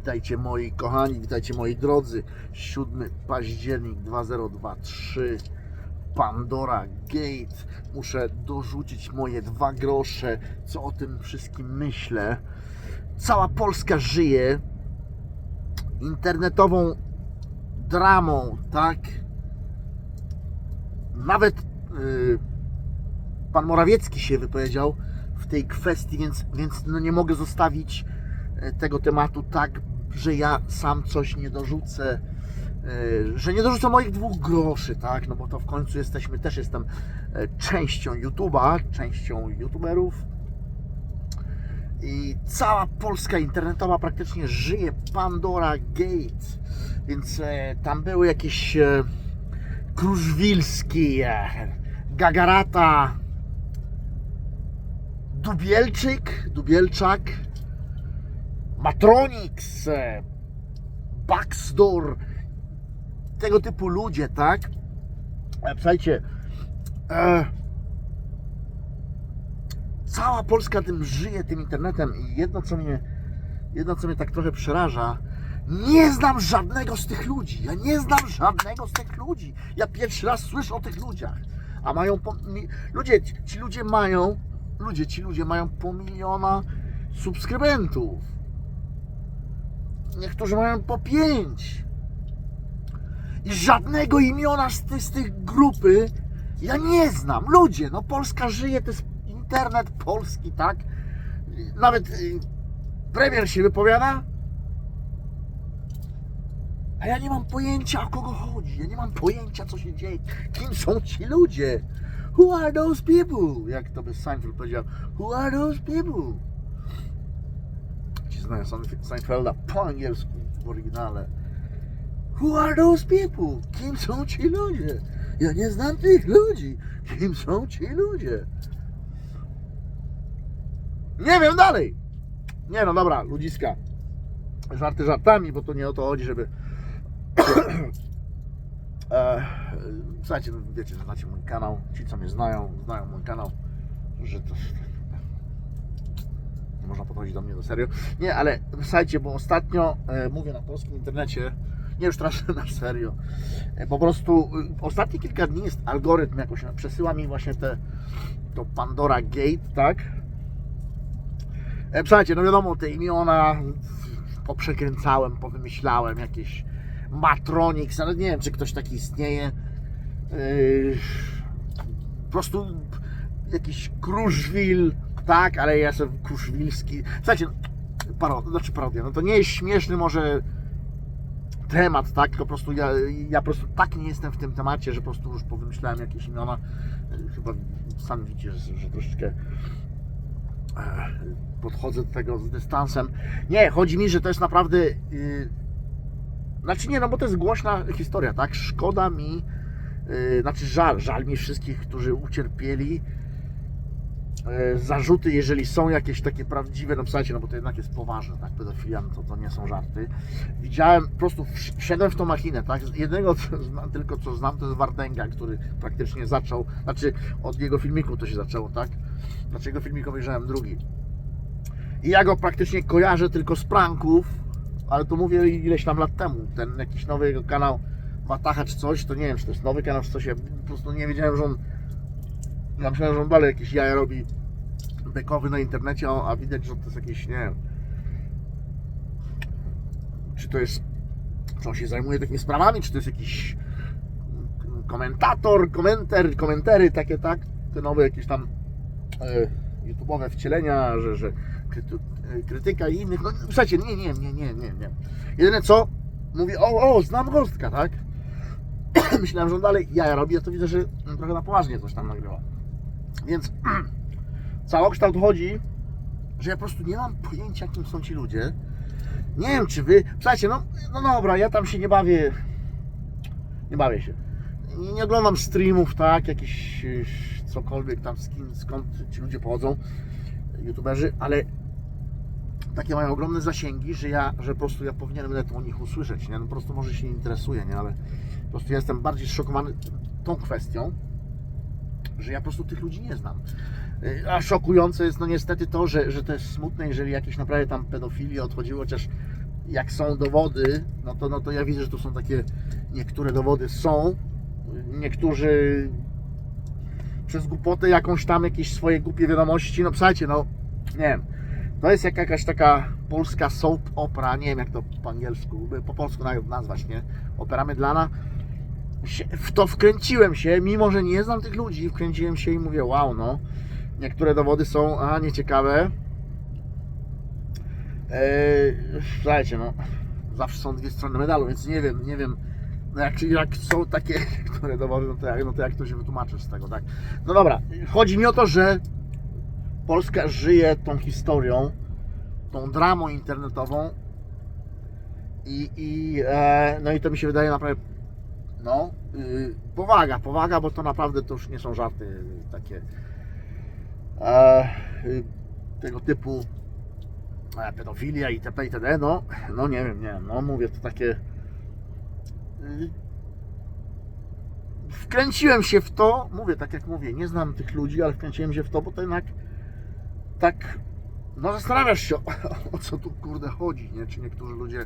Witajcie moi kochani, witajcie moi drodzy. 7 październik 2023. Pandora Gate. Muszę dorzucić moje dwa grosze, co o tym wszystkim myślę. Cała Polska żyje internetową dramą, tak? Nawet yy, pan Morawiecki się wypowiedział w tej kwestii, więc, więc no nie mogę zostawić tego tematu tak, że ja sam coś nie dorzucę, e, że nie dorzucę moich dwóch groszy, tak? No bo to w końcu jesteśmy, też jestem e, częścią YouTube'a, częścią YouTuberów. I cała Polska internetowa praktycznie żyje Pandora Gate, więc e, tam były jakieś e, Kruszwilski, e, Gagarata, Dubielczyk, Dubielczak, Matronix, e, Backstore, tego typu ludzie, tak? E, Słuchajcie, e, cała Polska tym żyje, tym internetem i jedno co mnie, jedno co mnie tak trochę przeraża, nie znam żadnego z tych ludzi. Ja nie znam żadnego z tych ludzi. Ja pierwszy raz słyszę o tych ludziach. A mają po, mi, ludzie, ci- ci ludzie mają, ludzie, ci ludzie mają po miliona subskrybentów. Niektórzy mają po pięć. I żadnego imiona z, ty, z tych grupy ja nie znam. Ludzie, no Polska żyje, to jest internet polski, tak? Nawet y, premier się wypowiada, a ja nie mam pojęcia o kogo chodzi. Ja nie mam pojęcia co się dzieje. Kim są ci ludzie? Who are those people? Jak to by Seinfeld powiedział. Who are those people? Sein- Seinfelda po angielsku w oryginale. Who are those people? Kim są ci ludzie? Ja nie znam tych ludzi. Kim są ci ludzie? Nie wiem dalej. Nie no dobra, ludziska. Żarty żartami, bo to nie o to chodzi, żeby e, słuchajcie, no wiecie, znacie mój kanał. Ci, co mnie znają, znają mój kanał, że to można podchodzić do mnie do serio. Nie, ale słuchajcie, bo ostatnio e, mówię na polskim internecie, nie już teraz na serio. E, po prostu e, ostatnie kilka dni jest algorytm jakoś przesyła mi właśnie te to Pandora Gate, tak? E, słuchajcie, no wiadomo, te imiona poprzekręcałem, powymyślałem jakieś Matronix, nawet nie wiem, czy ktoś taki istnieje. Yy, po prostu jakiś Kruszwil, tak, ale ja jestem Kruszwilski. Słuchajcie, paro, znaczy parodia, no to nie jest śmieszny może temat, tak, tylko po prostu ja, ja po prostu tak nie jestem w tym temacie, że po prostu już powymyślałem jakieś imiona. Yy, Chyba sami widzicie, że, że troszeczkę e, podchodzę do tego z dystansem. Nie, chodzi mi, że to jest naprawdę. Yy, znaczy nie, no bo to jest głośna historia, tak? Szkoda mi, yy, znaczy żal, żal mi wszystkich, którzy ucierpieli. Yy, zarzuty, jeżeli są jakieś takie prawdziwe, no słuchajcie, no bo to jednak jest poważne, tak? Pedofilia, no to, to nie są żarty. Widziałem, po prostu wsz- wszedłem w tą machinę, tak? Jednego co znam, tylko co znam, to jest Wardęga, który praktycznie zaczął, znaczy od jego filmiku to się zaczęło, tak? Znaczy jego filmik obejrzałem drugi. I ja go praktycznie kojarzę tylko z pranków, ale to mówię ileś tam lat temu. Ten jakiś nowy jego kanał Watacha czy coś, to nie wiem, czy to jest nowy kanał, czy coś. Ja po prostu nie wiedziałem, że on. Ja myślałem, że on dalej jakieś jaja robi bekowy na internecie, a widać, że to jest jakieś, nie wiem. Czy to jest. Czy on się zajmuje takimi sprawami, czy to jest jakiś komentator, komenter, komentery takie, tak? Te nowe jakieś tam e, YouTube'owe wcielenia, że, że kryty, e, krytyka i innych. No słuchajcie, nie, nie, nie, nie, nie, nie. Jedyne co, mówi, o, o, znam Gostka, tak? Myślałem, że on dalej jaja robi, a to widzę, że trochę na poważnie coś tam nagrywa. Więc całokształt chodzi, że ja po prostu nie mam pojęcia, kim są ci ludzie. Nie wiem, czy wy... Słuchajcie, no, no dobra, ja tam się nie bawię... Nie bawię się. Nie, nie oglądam streamów, tak, jakiś cokolwiek tam, skin, skąd ci ludzie pochodzą, youtuberzy, ale takie mają ogromne zasięgi, że ja, że po prostu ja powinienem nawet o nich usłyszeć, nie? No po prostu może się nie interesuje, nie? Ale po prostu ja jestem bardziej zszokowany tą kwestią, że ja po prostu tych ludzi nie znam. Y, A szokujące jest no niestety to, że, że to jest smutne, jeżeli jakieś naprawdę tam pedofilii odchodziły, chociaż jak są dowody, no to, no to ja widzę, że to są takie, niektóre dowody są, niektórzy przez głupotę jakąś tam, jakieś swoje głupie wiadomości, no słuchajcie, no nie wiem, to jest jak jakaś taka polska soap opera, nie wiem jak to po angielsku, po polsku nazwać, nie? Opera mydlana. W to wkręciłem się, mimo że nie znam tych ludzi, wkręciłem się i mówię, wow, no, niektóre dowody są, a nieciekawe. Eee, słuchajcie, no, zawsze są dwie strony medalu, więc nie wiem, nie wiem, no jak, jak są takie niektóre dowody, no to, jak, no to jak to się wytłumaczy z tego, tak? No dobra, chodzi mi o to, że Polska żyje tą historią, tą dramą internetową i, i e, no i to mi się wydaje naprawdę no, y, powaga, powaga, bo to naprawdę to już nie są żarty takie e, y, tego typu e, pedofilia itp. itd. No, no nie wiem, nie wiem, no mówię to takie y, wkręciłem się w to, mówię tak jak mówię, nie znam tych ludzi, ale wkręciłem się w to, bo to jednak tak no zastanawiasz się o, o co tu kurde chodzi, nie? Czy niektórzy ludzie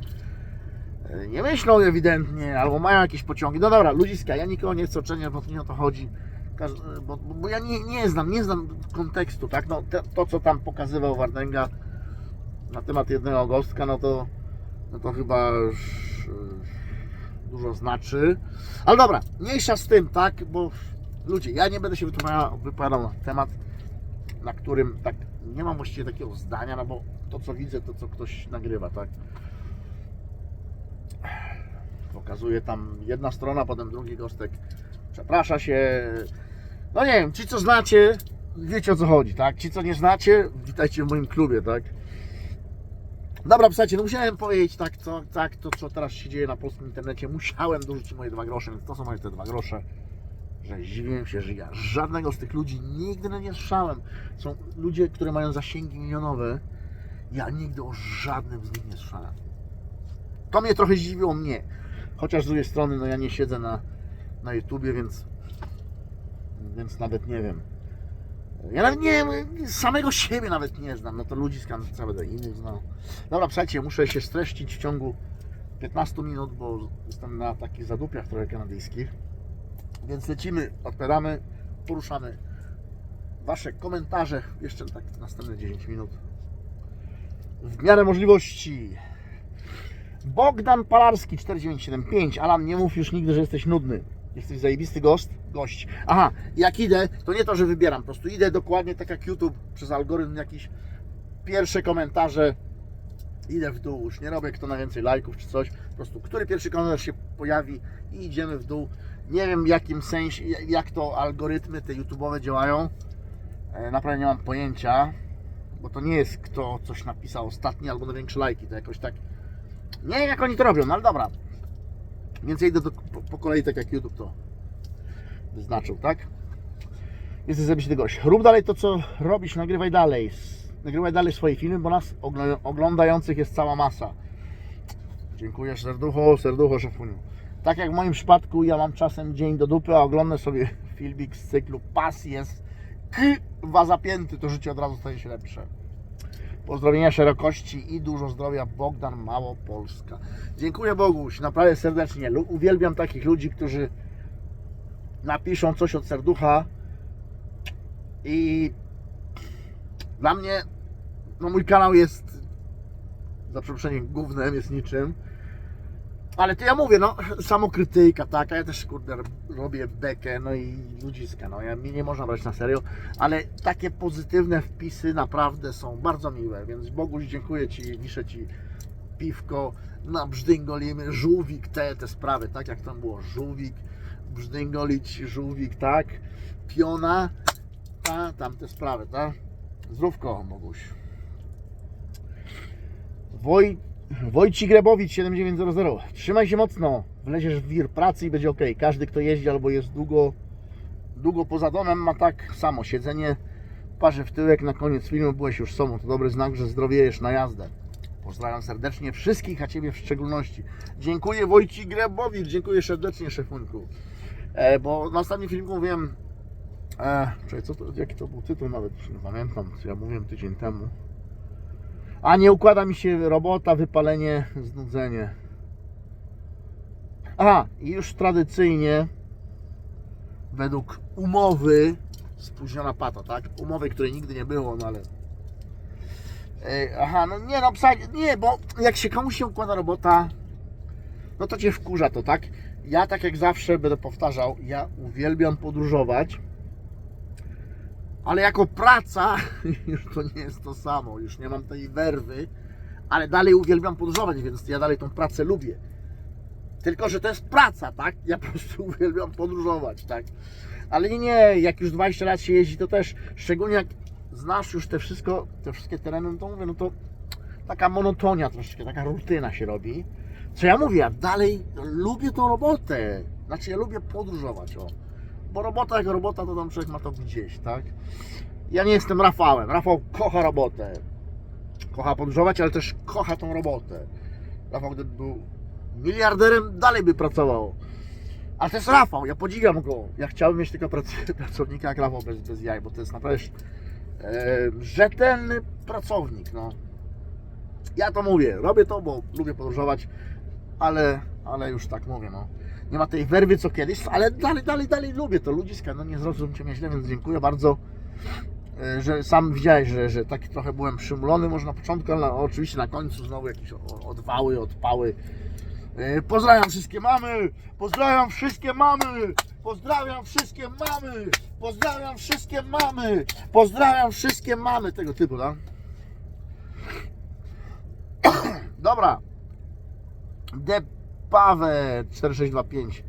nie myślą ewidentnie, albo mają jakieś pociągi. No dobra, ludziska, ja nikogo nie chcę oceniać, bo nie o to chodzi. Każdy, bo, bo ja nie, nie znam, nie znam kontekstu, tak? No, te, to, co tam pokazywał Wardęga na temat jednego gostka, no to, no to chyba już e, dużo znaczy. Ale dobra, mniejsza z tym, tak? Bo ludzie, ja nie będę się wypowiadał, wypowiadał na temat, na którym tak nie mam właściwie takiego zdania, no bo to co widzę, to co ktoś nagrywa, tak? Pokazuje tam jedna strona, potem drugi gostek przeprasza się. No nie wiem, ci co znacie, wiecie o co chodzi, tak? Ci co nie znacie, witajcie w moim klubie, tak? Dobra, słuchajcie, no musiałem powiedzieć tak, co, tak, to co teraz się dzieje na polskim internecie, musiałem dorzucić moje dwa grosze, więc to są moje te dwa grosze że zdziwiłem się, że ja żadnego z tych ludzi nigdy nie słyszałem. Są ludzie, które mają zasięgi milionowe. Ja nigdy o żadnym z nich nie słyszałem. To mnie trochę zdziwiło mnie. Chociaż z drugiej strony, no ja nie siedzę na, na YouTubie, więc więc nawet nie wiem. Ja nawet nie wiem, samego siebie nawet nie znam. No to ludzi co będę innych znał. Dobra, słuchajcie, muszę się streścić w ciągu 15 minut, bo jestem na takich zadupiach trochę kanadyjskich. Więc lecimy, odpieramy, poruszamy Wasze komentarze jeszcze tak następne 10 minut. W miarę możliwości. Bogdan Palarski 4975. Alan, nie mów już nigdy, że jesteś nudny. Jesteś zajebisty gość. gość. Aha, jak idę, to nie to, że wybieram, po prostu idę dokładnie tak jak YouTube przez algorytm jakiś pierwsze komentarze idę w dół, już nie robię kto na więcej lajków czy coś, po prostu który pierwszy komentarz się pojawi i idziemy w dół. Nie wiem w jakim sensie, jak to algorytmy te YouTube'owe działają. E, Naprawdę nie mam pojęcia, bo to nie jest kto coś napisał ostatni albo największe lajki, to jakoś tak. Nie wiem jak oni to robią, no ale dobra. Więc idę do, po, po kolei tak jak YouTube to wyznaczył, tak? Jesteś zabity gość. Rób dalej to co robisz, nagrywaj dalej. Nagrywaj dalej swoje filmy, bo nas ogl- oglądających jest cała masa. Dziękuję serducho, serducho szefuniu. Tak jak w moim przypadku, ja mam czasem dzień do dupy, a oglądam sobie filmik z cyklu Pas jest k***wa zapięty, to życie od razu staje się lepsze. Pozdrowienia szerokości i dużo zdrowia. Bogdan Małopolska. Dziękuję Boguś, naprawdę serdecznie. Uwielbiam takich ludzi, którzy napiszą coś od serducha i dla mnie no mój kanał jest za przeproszeniem gównem, jest niczym. Ale to ja mówię, no, samokrytyka, tak, a ja też, kurde, robię bekę, no i ludziska, no, ja, mnie nie można brać na serio, ale takie pozytywne wpisy naprawdę są bardzo miłe, więc Boguś, dziękuję Ci, wiszę Ci piwko, na brzdęgolimy, żółwik, te, te sprawy, tak, jak tam było, żółwik, brzdęgolić, żółwik, tak, piona, ta, tamte sprawy, tak, zdrówko, Boguś. Woj, Wojcik Grebowicz 7900. Trzymaj się mocno. Wleziesz w wir pracy i będzie ok. Każdy, kto jeździ albo jest długo, długo poza domem, ma tak samo. Siedzenie parzy w tyłek na koniec filmu byłeś już sobą. To dobry znak, że zdrowiejesz na jazdę. Pozdrawiam serdecznie wszystkich, a Ciebie w szczególności. Dziękuję Wojcik Grebowicz. Dziękuję serdecznie, szefunku. E, bo na ostatnim filmiku mówiłem... E, czekaj, co to, jaki to był tytuł nawet? Nie pamiętam, co ja mówiłem tydzień temu. A nie układa mi się robota, wypalenie, znudzenie. A, już tradycyjnie według umowy spóźniona pata, tak? Umowy, której nigdy nie było, no ale. Aha, no nie no, psa, nie, bo jak się komuś się układa robota, no to cię wkurza to, tak? Ja tak jak zawsze będę powtarzał, ja uwielbiam podróżować, ale jako praca już to nie jest to samo, już nie mam tej werwy, ale dalej uwielbiam podróżować, więc ja dalej tą pracę lubię. Tylko, że to jest praca, tak? Ja po prostu uwielbiam podróżować, tak? Ale nie, nie, jak już 20 lat się jeździ, to też, szczególnie jak znasz już te wszystko, te wszystkie tereny, no to mówię, no to taka monotonia troszeczkę, taka rutyna się robi. Co ja mówię, ja dalej lubię tą robotę. Znaczy ja lubię podróżować, o. Bo robota jak robota, to tam człowiek ma to gdzieś, tak? Ja nie jestem Rafałem. Rafał kocha robotę. Kocha podróżować, ale też kocha tą robotę. Rafał gdyby był miliarderem, dalej by pracował. Ale to jest Rafał, ja podziwiam go. Ja chciałbym mieć tylko prac- pracownika jak Rafał bez, bez jaj, bo to jest naprawdę e, rzetelny pracownik, no. Ja to mówię, robię to, bo lubię podróżować, ale, ale już tak mówię, no. Nie ma tej werwy co kiedyś, ale dalej, dalej, dalej lubię to ludziska, no nie zrozumcie mnie źle, więc dziękuję bardzo, e, że sam widziałeś, że, że taki trochę byłem przymulony może na początku, ale oczywiście na końcu znowu jakieś odwały, odpały. E, Pozdrawiam wszystkie mamy! Pozdrawiam wszystkie mamy! Pozdrawiam wszystkie mamy! Pozdrawiam wszystkie mamy! Pozdrawiam wszystkie mamy! Tego typu, tak? Dobra. Depawę 4625.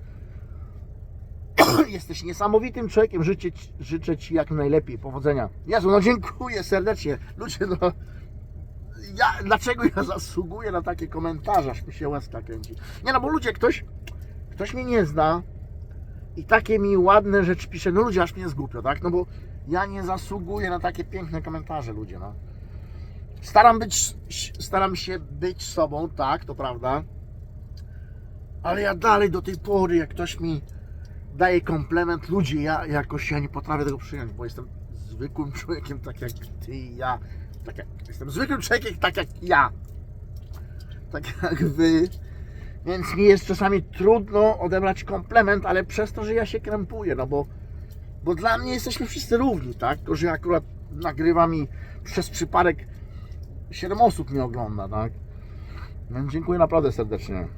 Jesteś niesamowitym człowiekiem. Życzę, życzę Ci jak najlepiej. Powodzenia. Jezu, no dziękuję serdecznie. Ludzie, no. Ja, dlaczego ja zasługuję na takie komentarze, aż mi się łezka kręci? Nie no, bo ludzie, ktoś, ktoś mnie nie zna i takie mi ładne rzeczy pisze, no ludzie, aż mnie zgłupio, tak? No bo ja nie zasługuję na takie piękne komentarze, ludzie, no. Staram być, staram się być sobą, tak, to prawda. Ale ja dalej do tej pory, jak ktoś mi daje komplement, ludzie, ja jakoś ja nie potrafię tego przyjąć, bo jestem zwykłym człowiekiem, tak jak ty i ja. Tak jak, jestem zwykłym człowiekiem, tak jak ja. Tak jak wy. Więc mi jest czasami trudno odebrać komplement, ale przez to, że ja się krępuję, no bo, bo dla mnie jesteśmy wszyscy równi, tak? Tylko, że ja akurat nagrywam i przez przypadek 7 osób mnie ogląda, tak? Więc dziękuję naprawdę serdecznie.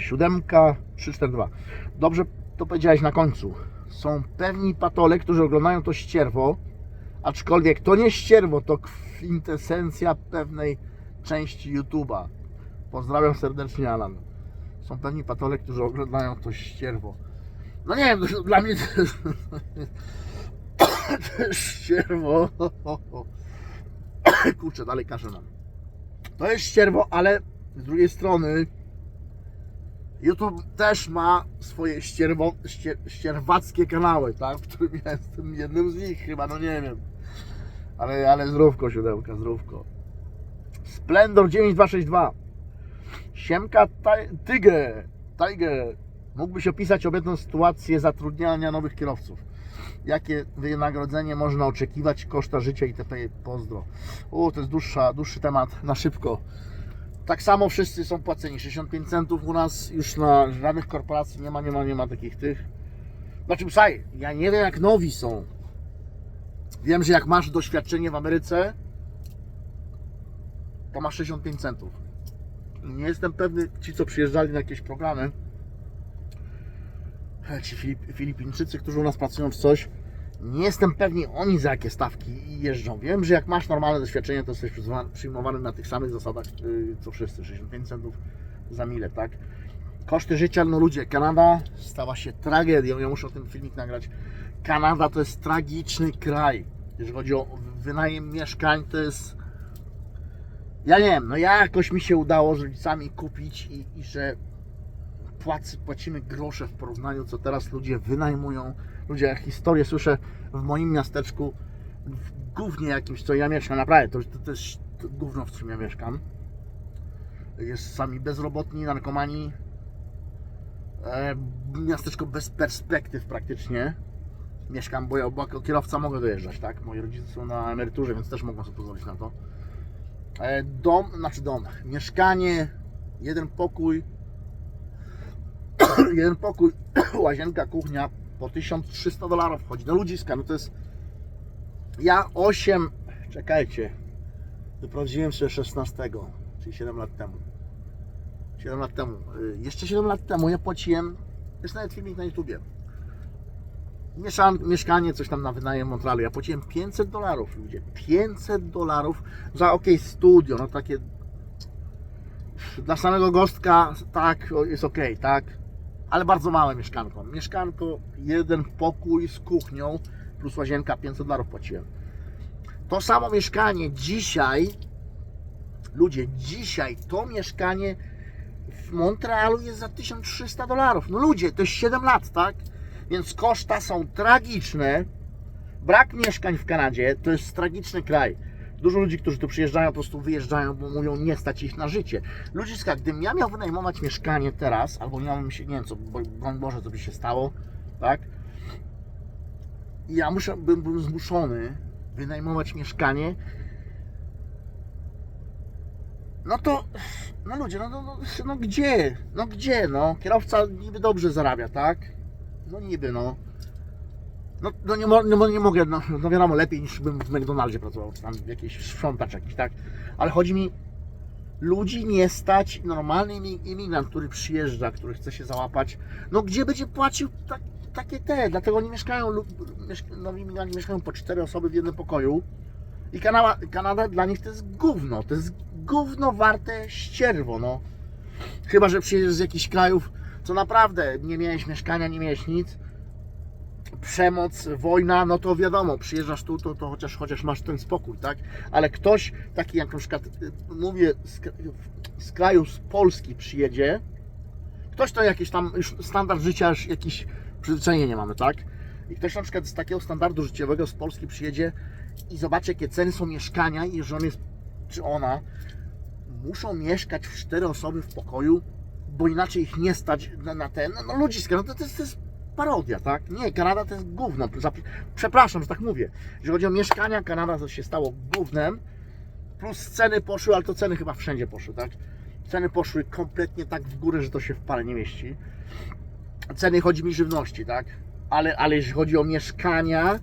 Siódemka 342. Dobrze to powiedziałeś na końcu. Są pewni patole, którzy oglądają to ścierwo, aczkolwiek to nie ścierwo, to kwintesencja pewnej części YouTube'a. Pozdrawiam serdecznie, Alan. Są pewni patole, którzy oglądają to ścierwo. No nie wiem, dla mnie to jest ścierwo. Kurczę, dalej kaszę nam. To jest ścierwo, ale z drugiej strony YouTube też ma swoje ścierwo, ścier, ścierwackie kanały, tak? W którym ja jestem jednym z nich chyba, no nie wiem. Ale, ale zdrówko, siódemka, zdrówko. Splendor 9262. Siemka Tygę, Tiger. Mógłbyś opisać obecną sytuację zatrudniania nowych kierowców? Jakie wynagrodzenie można oczekiwać, koszta życia itp. Pozdro. O, to jest dłuższa, dłuższy temat na szybko. Tak samo wszyscy są płaceni. 65 centów u nas już na żadnych korporacji nie ma, nie ma, nie ma takich tych. Znaczy, psaj, ja nie wiem jak nowi są. Wiem, że jak masz doświadczenie w Ameryce, to masz 65 centów. Nie jestem pewny, ci co przyjeżdżali na jakieś programy, ci Filip, Filipińczycy, którzy u nas pracują w coś, nie jestem pewni oni za jakie stawki jeżdżą. Wiem, że jak masz normalne doświadczenie, to jesteś przyjmowany na tych samych zasadach, yy, co wszyscy, 65 centów za milę, tak? Koszty życia, no ludzie, Kanada stała się tragedią, ja muszę o tym filmik nagrać. Kanada to jest tragiczny kraj, jeżeli chodzi o wynajem mieszkań, to jest... Ja nie wiem, no ja jakoś mi się udało z rodzicami kupić i, i że płacimy grosze w porównaniu, co teraz ludzie wynajmują. Ludzie, historię słyszę w moim miasteczku, w gównie jakimś, co ja mieszkam, naprawdę, to, to, to jest to gówno, w czym ja mieszkam. Jest sami bezrobotni, narkomani. E, miasteczko bez perspektyw praktycznie. Mieszkam, bo ja jako kierowca mogę dojeżdżać, tak? Moi rodzice są na emeryturze, więc też mogą sobie pozwolić na to. E, Dom, znaczy dom, mieszkanie, jeden pokój, jeden pokój, łazienka, kuchnia po 1300 dolarów chodzi. No ludziska, no to jest. Ja 8, czekajcie, wyprowadziłem się 16, czyli 7 lat temu. 7 lat temu. Y, Jeszcze 7 lat temu ja płaciłem, jest nawet filmik na YouTubie. Mieszkanie, coś tam na wynajem w Montrealu. Ja płaciłem 500 dolarów, ludzie. 500 dolarów za ok, studio, no takie. Dla samego gostka, tak, jest ok, tak. Ale bardzo małe mieszkanko. Mieszkanko, jeden pokój z kuchnią plus łazienka, 500 dolarów płaciłem. To samo mieszkanie dzisiaj, ludzie, dzisiaj to mieszkanie w Montrealu jest za 1300 dolarów. No ludzie, to jest 7 lat, tak? Więc koszta są tragiczne. Brak mieszkań w Kanadzie to jest tragiczny kraj. Dużo ludzi, którzy tu przyjeżdżają, po prostu wyjeżdżają, bo mówią, nie stać ich na życie. Ludziska, gdybym ja miał wynajmować mieszkanie teraz, albo miałbym się, nie wiem co, broń Boże, co by się stało, tak? Ja muszę, bym był zmuszony wynajmować mieszkanie, no to, no ludzie, no, no, no, no gdzie? No gdzie, no? Kierowca niby dobrze zarabia, tak? No niby, no. No, no nie, mo- nie, nie mogę, no, no wiadomo, lepiej niż bym w McDonaldzie pracował, czy tam w jakiejś sprzątacz jakiś, tak? Ale chodzi mi, ludzi nie stać, normalny imi- imigrant, który przyjeżdża, który chce się załapać, no gdzie będzie płacił tak, takie te, dlatego oni mieszkają, lub, mieszk- no imigranci mieszkają po cztery osoby w jednym pokoju i Kanada, Kanada dla nich to jest gówno, to jest gówno warte ścierwo, no. Chyba, że przyjedziesz z jakichś krajów, co naprawdę nie miałeś mieszkania, nie miałeś nic, przemoc, wojna, no to wiadomo, przyjeżdżasz tu, to, to chociaż, chociaż masz ten spokój, tak? Ale ktoś taki jak na przykład, y, mówię, z, z kraju, z Polski przyjedzie, ktoś to jakiś tam już standard życia, już jakiś przyzwyczajenie mamy, tak? I ktoś na przykład z takiego standardu życiowego z Polski przyjedzie i zobaczy, jakie ceny są mieszkania i że on jest, czy ona, muszą mieszkać w cztery osoby w pokoju, bo inaczej ich nie stać na, na ten, no, ludziska, no to, to, to jest parodia, tak? Nie, Kanada to jest gówno. Przepraszam, że tak mówię. Jeżeli chodzi o mieszkania, Kanada to się stało gównem, plus ceny poszły, ale to ceny chyba wszędzie poszły, tak? Ceny poszły kompletnie tak w górę, że to się w parę nie mieści. Ceny chodzi mi żywności, tak? Ale, ale jeśli chodzi o mieszkania,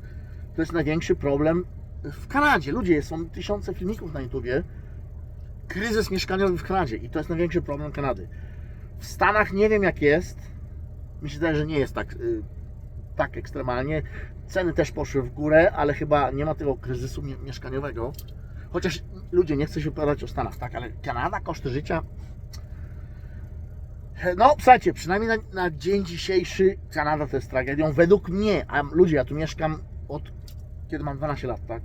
to jest największy problem w Kanadzie. Ludzie, są tysiące filmików na YouTubie. Kryzys mieszkaniowy w Kanadzie i to jest największy problem Kanady. W Stanach nie wiem jak jest. Mi się że nie jest tak, y, tak ekstremalnie. Ceny też poszły w górę, ale chyba nie ma tego kryzysu mie- mieszkaniowego. Chociaż ludzie nie chcą się opowiadać o Stanach, tak, ale Kanada, koszty życia. No, słuchajcie, przynajmniej na, na dzień dzisiejszy Kanada to jest tragedią. Według mnie, a ludzie, ja tu mieszkam od kiedy mam 12 lat, tak?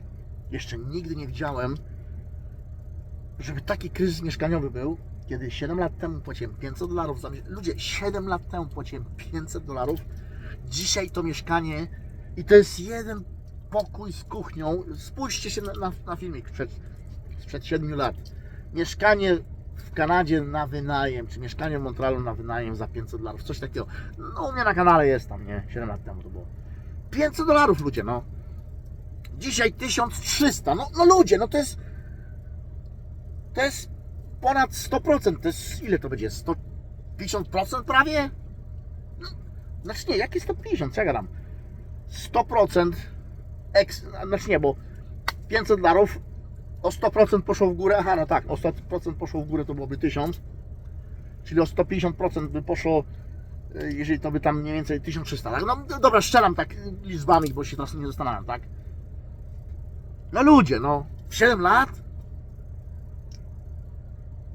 Jeszcze nigdy nie widziałem, żeby taki kryzys mieszkaniowy był, kiedy 7 lat temu płaciłem 500 dolarów za mieszkanie. Ludzie, 7 lat temu płaciłem 500 dolarów. Dzisiaj to mieszkanie i to jest jeden pokój z kuchnią. Spójrzcie się na, na, na filmik sprzed, sprzed 7 lat. Mieszkanie w Kanadzie na wynajem, czy mieszkanie w Montrealu na wynajem za 500 dolarów, coś takiego. No u mnie na kanale jest tam, nie? 7 lat temu to było. 500 dolarów ludzie, no. Dzisiaj 1300. No, no ludzie, no to jest. To jest ponad 100%. To jest ile to będzie? 150% prawie? No, Znaczy nie, jakie 150? Co ja gadam? 100% eks, znaczy nie, bo 500 dolarów o 100% poszło w górę. Aha, no tak, o 100% poszło w górę to byłoby 1000. Czyli o 150% by poszło, y, jeżeli to by tam mniej więcej 1300. Tak? No dobra, strzelam tak liczbami, bo się teraz nie zastanawiam, tak? No ludzie, no. 7 lat?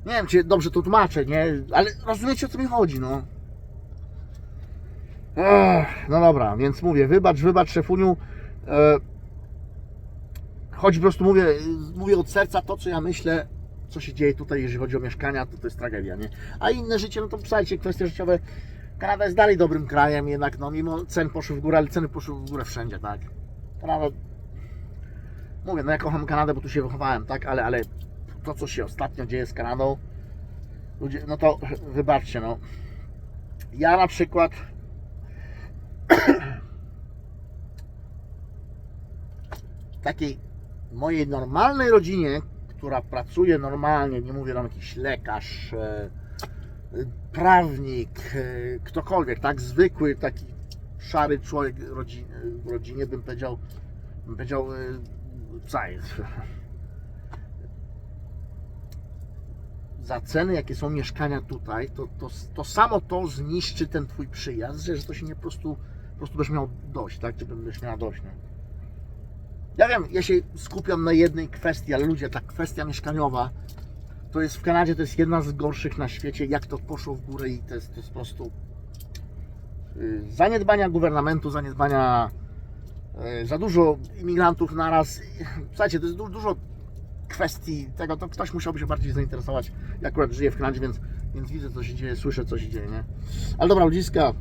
Nie wiem, czy dobrze to tłumaczę, nie? Ale rozumiecie o co mi chodzi, no. Ech, no dobra, więc mówię, wybacz, wybacz szefuniu. E, choć po prostu mówię, mówię od serca to, co ja myślę, co się dzieje tutaj, jeżeli chodzi o mieszkania, to to jest tragedia, nie? A inne życie, no to słuchajcie, kwestie życiowe. Kanada jest dalej dobrym krajem, jednak no mimo cen poszły w górę, ale ceny poszły w górę wszędzie, tak? Kanada mówię, no ja kocham Kanadę, bo tu się wychowałem, tak, ale, ale to, co się ostatnio dzieje z Kanadą, ludzie, no to wybaczcie, no. Ja na przykład takiej mojej normalnej rodzinie, która pracuje normalnie, nie mówię tam jakiś lekarz, e, prawnik, e, ktokolwiek, tak, zwykły taki szary człowiek w rodzinie, bym powiedział, bym powiedział, e, za ceny, jakie są mieszkania tutaj, to, to, to samo to zniszczy ten twój przyjazd, że, że to się nie po prostu, po prostu będziesz miał dość, tak? Czy będziesz miała dość, nie? Ja wiem, ja się skupiam na jednej kwestii, ale ludzie, ta kwestia mieszkaniowa, to jest w Kanadzie, to jest jedna z gorszych na świecie, jak to poszło w górę i to jest, to jest po prostu y, zaniedbania guwernamentu, zaniedbania y, za dużo imigrantów naraz. Słuchajcie, to jest du- dużo kwestii tego, to ktoś musiałby się bardziej zainteresować. Ja akurat żyję w Kanadzie, więc, więc widzę co się dzieje, słyszę co się dzieje, nie? Ale dobra, ludziska,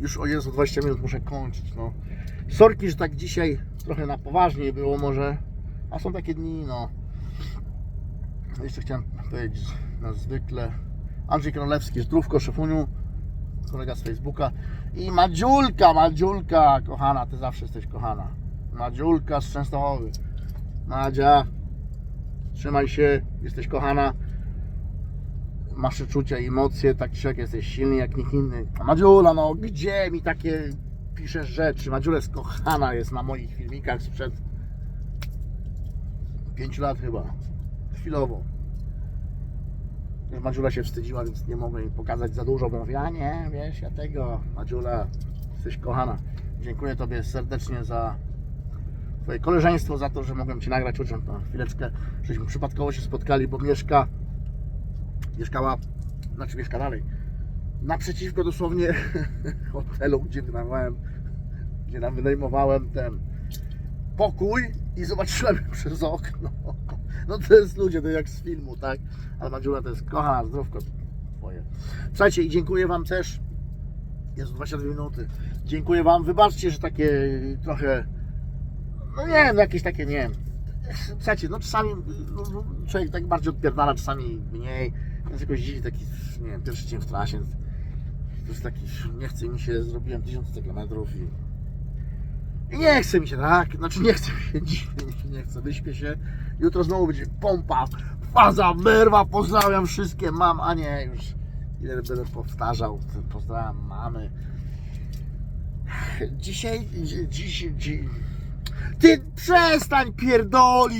już o Jezu, 20 minut muszę kończyć, no. Sorki, że tak dzisiaj trochę na poważniej było może, a są takie dni, no. Jeszcze chciałem powiedzieć, na zwykle Andrzej Królewski, zdrówko, szefuniu, kolega z Facebooka i Madziulka, Madziulka, kochana, ty zawsze jesteś kochana. Madziulka z Częstochowy. Madzia, trzymaj się, jesteś kochana. Masz czucia i emocje, tak czy jak jesteś silny jak nikt inny. A Madziula, no gdzie mi takie piszesz rzeczy? Madziula jest kochana, jest na moich filmikach sprzed 5 lat chyba. Chwilowo. Madziula się wstydziła, więc nie mogę jej pokazać za dużo, bo mówię, a nie, wiesz, ja tego, Madziula, jesteś kochana. Dziękuję Tobie serdecznie za Twoje koleżeństwo, za to, że mogłem Ci nagrać chociaż na chwileczkę, żeśmy przypadkowo się spotkali, bo mieszka, mieszkała, znaczy mieszka dalej, naprzeciwko dosłownie hotelu, gdzie wynajmowałem, gdzie nam wynajmowałem ten pokój i zobaczyłem przez okno. No to jest ludzie, to jak z filmu, tak? Ale Madziula to jest kochana, zdrówko Twoje. Słuchajcie i dziękuję Wam też. Jest 22 minuty. Dziękuję Wam. Wybaczcie, że takie trochę no nie wiem, jakieś takie, nie wiem. Słuchajcie, no czasami no, no, człowiek tak bardziej odpierdala, czasami mniej. Więc jakoś dziś taki, nie wiem, pierwszy dzień w trasie. To jest taki, nie chce mi się, zrobiłem 1000 kilometrów i... I nie chce mi się, tak? Znaczy nie chce mi się dzisiaj, nie chce, wyśpię się. Jutro znowu będzie pompa, faza, merwa, pozdrawiam wszystkie mam, a nie, już ile będę powtarzał, pozdrawiam mamy. Dzisiaj, dziś, dziś, ty przestań pierdolić!